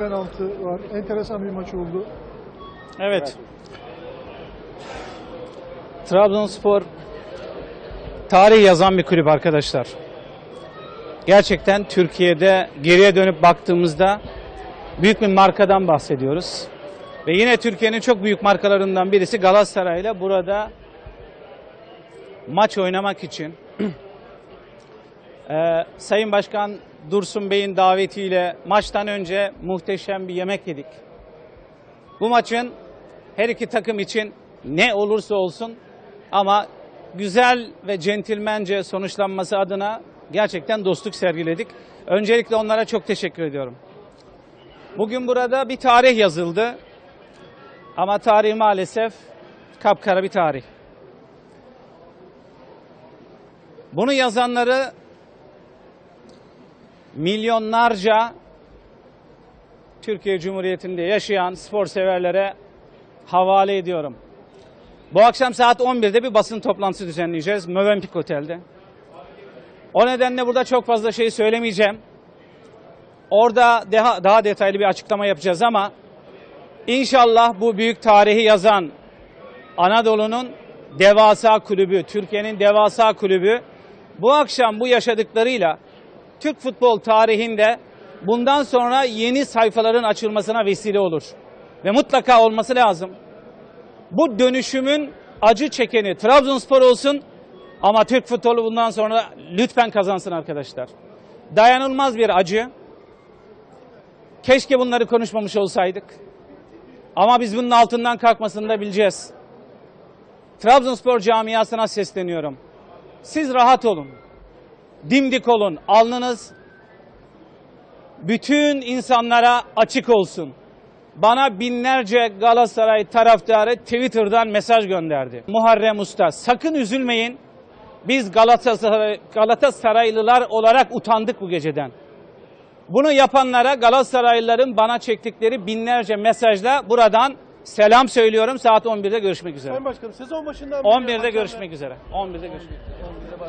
penaltı var. Enteresan bir maç oldu. Evet. Trabzonspor tarih yazan bir kulüp arkadaşlar. Gerçekten Türkiye'de geriye dönüp baktığımızda büyük bir markadan bahsediyoruz. Ve yine Türkiye'nin çok büyük markalarından birisi Galatasaray'la burada maç oynamak için Ee, Sayın Başkan Dursun Bey'in davetiyle maçtan önce muhteşem bir yemek yedik. Bu maçın her iki takım için ne olursa olsun ama güzel ve centilmence sonuçlanması adına gerçekten dostluk sergiledik. Öncelikle onlara çok teşekkür ediyorum. Bugün burada bir tarih yazıldı. Ama tarih maalesef kapkara bir tarih. Bunu yazanları milyonlarca Türkiye Cumhuriyeti'nde yaşayan spor severlere havale ediyorum. Bu akşam saat 11'de bir basın toplantısı düzenleyeceğiz Mövenpik Otel'de. O nedenle burada çok fazla şey söylemeyeceğim. Orada daha, daha detaylı bir açıklama yapacağız ama inşallah bu büyük tarihi yazan Anadolu'nun devasa kulübü, Türkiye'nin devasa kulübü bu akşam bu yaşadıklarıyla Türk futbol tarihinde bundan sonra yeni sayfaların açılmasına vesile olur. Ve mutlaka olması lazım. Bu dönüşümün acı çekeni Trabzonspor olsun ama Türk futbolu bundan sonra lütfen kazansın arkadaşlar. Dayanılmaz bir acı. Keşke bunları konuşmamış olsaydık. Ama biz bunun altından kalkmasını da bileceğiz. Trabzonspor camiasına sesleniyorum. Siz rahat olun dimdik olun. Alnınız bütün insanlara açık olsun. Bana binlerce Galatasaray taraftarı Twitter'dan mesaj gönderdi. Muharrem Usta sakın üzülmeyin. Biz Galatasaray, Galatasaraylılar olarak utandık bu geceden. Bunu yapanlara Galatasaraylıların bana çektikleri binlerce mesajla buradan selam söylüyorum. Saat 11'de görüşmek üzere. Sayın Başkanım sezon başından beri 11'de hakemler- görüşmek üzere. 11'de görüşmek üzere.